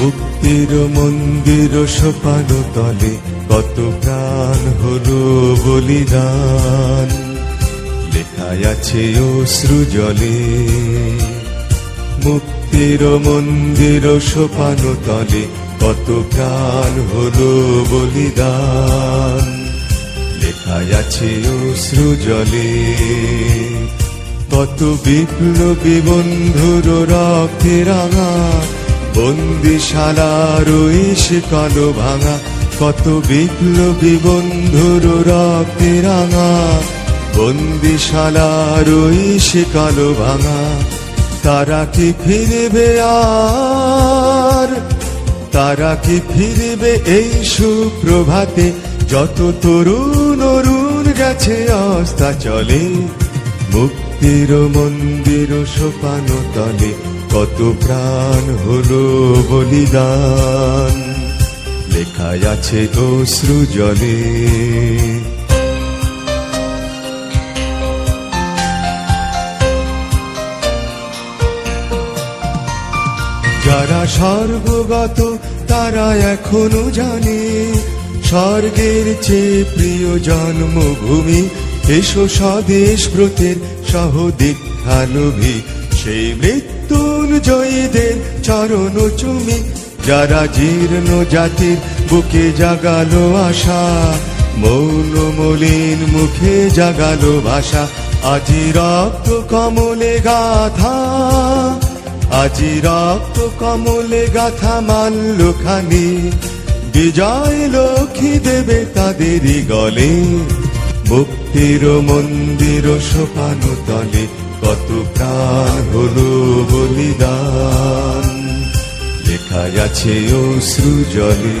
মুক্তির মন্দির সোপান তলে, কত প্রাণ হলো বলিদান। লেখায় আছে অশ্রু জলে। মুক্তির মন্দির সোপান তলে, কত প্রাণ হলো বলিদান। লেখায় আছে অশ্রু জলে। কত বিপ্লবী বন্ধুর রক্তে রাঙা বন্দিশালার সে কালো ভাঙা, কত বিপ্লবী বন্ধুর রক্তে রাঙা বন্দিশালার সে কালো ভাঙা, তারা কি ফিরবে আর? তারা কি ফিরবে এই সুপ্রভাতে? যত তরুণ অরুণ গেছে অস্তা চলে মুক্তির মন্দির সোপান তলে কত প্রাণ হলো বলিদান। লেখায় আছে অশ্রু জলে। যারা স্বর্গগত, তারা এখনও জানে, স্বর্গের চেয়ে প্রিয় জন্মভূমি, এসো স্বদেশ ব্রতের সহ দীক্ষালভী সেই মৃত্যুঞ্জয়ীদের চরণ চুমি, যারা জীর্ণ জাতির বুকে জাগালো আশা, মৌন মলিন মুখে জাগালো ভাষা। আজি রক্ত কমলে গাথা আজি রক্ত কমলে গাথা মাল্য খানি। বিজয় লক্ষ্মী দেবে তাদেরই গলে, মুক্তির মন্দির সোপান তলে। কত প্রাণ হলো বলিদান। লেখায় আছে অশ্রু জলে